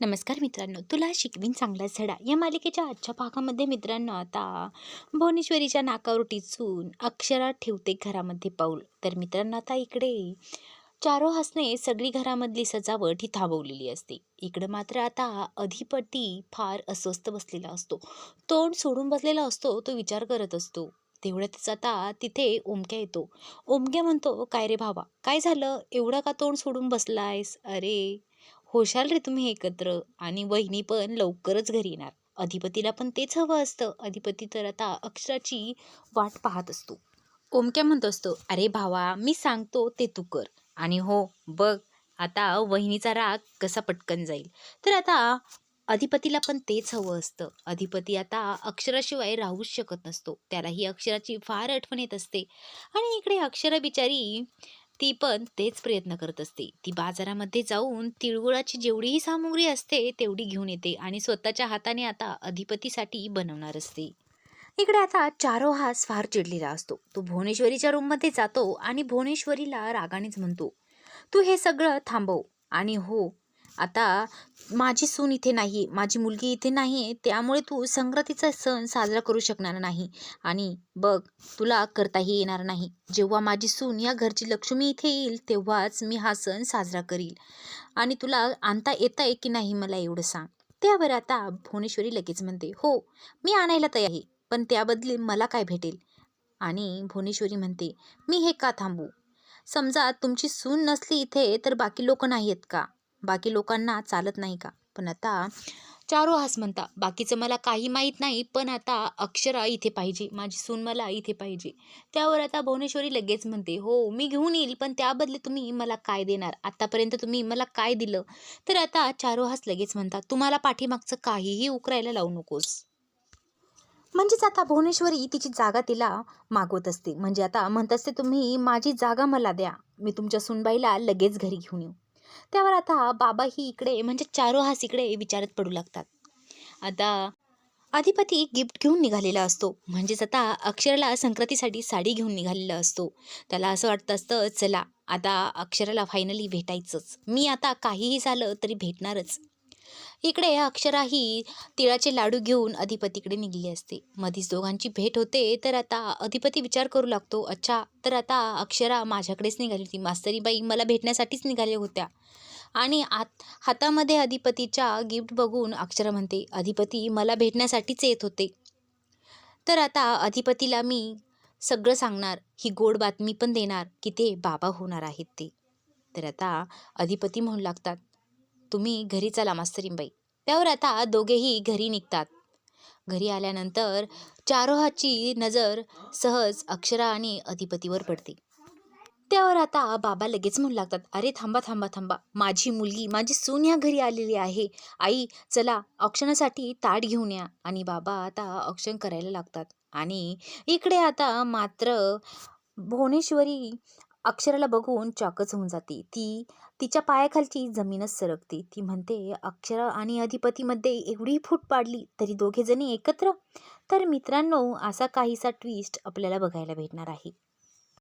नमस्कार मित्रांनो तुला शिकवीन चांगला झडा या मालिकेच्या आजच्या भागामध्ये मित्रांनो आता भुवनेश्वरीच्या नाकावर टिचून अक्षरा ठेवते घरामध्ये पाऊल. तर मित्रांनो आता इकडे चारो हसने सगळी घरामधली सजावट ही थांबवलेली असते. इकडं मात्र आता अधिपती फार अस्वस्थ बसलेला असतो. तोंड सोडून बसलेला असतो तो विचार करत असतो. तेवढ्यातच आता तिथे ओमक्या येतो. ओमक्या म्हणतो काय रे भावा काय झालं? एवढं का तोंड सोडून बसलायस? अरे होशाल रे तुम्ही एकत्र. आणि वहिनी पण लवकरच घरी येणार. अधिपतीला पण तेच हवं असतं. अधिपती तर आता अक्षराची वाट पाहत असतो. ओमक्या म्हणत असतो अरे भावा मी सांगतो ते तू कर. आणि हो बघ आता वहिनीचा राग कसा पटकन जाईल. तर आता अधिपतीला पण तेच हवं असतं. अधिपती आता अक्षराशिवाय राहूच शकत नसतो. त्यालाही अक्षराची फार आठवण येत असते. आणि इकडे अक्षरा बिचारी ती पण तेच प्रयत्न करत असते. ती बाजारामध्ये जाऊन तिळगुळाची जेवढीही सामुग्री असते तेवढी घेऊन येते आणि स्वतःच्या हाताने आता अधिपतीसाठी बनवणार असते. इकडे आता चारो हास फार चिडलेला असतो. तो भुवनेश्वरीच्या रूममध्ये जातो आणि भुवनेश्वरीला रागानेच म्हणतो तू हे सगळं थांबव. आणि हो आता माझी सून इथे नाही माझी मुलगी इथे नाही आहे त्यामुळे तू संक्रांतीचा सण साजरा करू शकणार नाही. आणि बघ तुला करताही येणार नाही. जेव्हा माझी सून या घरची लक्ष्मी इथे येईल तेव्हाच मी हा सण साजरा करील. आणि तुला आणता येत आहे की नाही मला एवढं सांग. त्यावर आता भुवनेश्वरी लगेच म्हणते हो मी आणायला तयार आहे पण त्याबदली मला काय भेटेल? आणि भुवनेश्वरी म्हणते मी हे का थांबू? समजा तुमची सून नसली इथे तर बाकी लोक नाही आहेत का? बाकी लोकांना चालत नाही का? पण आता चारो हास म्हणता बाकीचं मला काही माहीत नाही पण आता अक्षरा इथे पाहिजे माझी सून मला इथे पाहिजे. त्यावर आता भुवनेश्वरी लगेच म्हणते हो मी घेऊन येईल पण त्याबदले तुम्ही मला काय देणार? आत्तापर्यंत तुम्ही मला काय दिलं? तर आता चारो हास लगेच म्हणतात तुम्हाला पाठीमागचं काहीही उकरायला लावू नकोस. म्हणजेच आता भुवनेश्वरी तिची जागा तिला मागवत असते. म्हणजे आता म्हणत असते तुम्ही माझी जागा मला द्या. मी तुमच्या सुनबाईला लगेच घरी घेऊन येऊ. त्यावर आता बाबा ही इकडे म्हणजे चारो हास इकडे विचारत पडू लागतात. आता अधिपती गिफ्ट घेऊन निघालेला असतो. म्हणजेच आता अक्षराला संक्रांतीसाठी साडी घेऊन निघालेला असतो. त्याला असं वाटतं असतं चला आता अक्षराला फायनली भेटायचंच. मी आता काहीही झालं तरी भेटणारच. इकडे अक्षराही तिळाचे लाडू घेऊन अधिपतीकडे निघली असते. मधीच दोघांची भेट होते तर आता अधिपती विचार करू लागतो. अच्छा तर आता अक्षरा माझ्याकडेच निघाली होती. मास्तरीबाई मला भेटण्यासाठीच निघाल्या होत्या. आणि आत हातामध्ये अधिपतीच्या गिफ्ट बघून अक्षरा म्हणते अधिपती मला भेटण्यासाठीच येत होते. तर आता अधिपतीला मी सगळं सांगणार. ही गोड बातमी पण देणार की ते बाबा होणार आहेत ते. तर आता अधिपती म्हणू लागतात तुम्ही घरी चला मास्तरींबाई त्यावर आता दोघेही घरी निघतात. घरी आल्यानंतर चारोहाची नजर सहज अक्षरा आणि अधिपतीवर पडते. त्यावर आता बाबा लगेच म्हणू लागतात अरे थांबा थांबा थांबा. माझी मुलगी माझी सून ह्या घरी आलेली आहे. आई चला औक्षणासाठी ताट घेऊन या. आणि बाबा आता औक्षण करायला लागतात. आणि इकडे आता मात्र भुवनेश्वरी अक्षराला बघून चाकच होऊन जाते. ती तिच्या पायाखालची जमीनच सरकते. ती म्हणते अक्षरा आणि अधिपतीमध्ये एवढी फूट पाडली तरी दोघेजणी एकत्र? तर मित्रांनो असा काहीसा ट्विस्ट आपल्याला बघायला भेटणार आहे.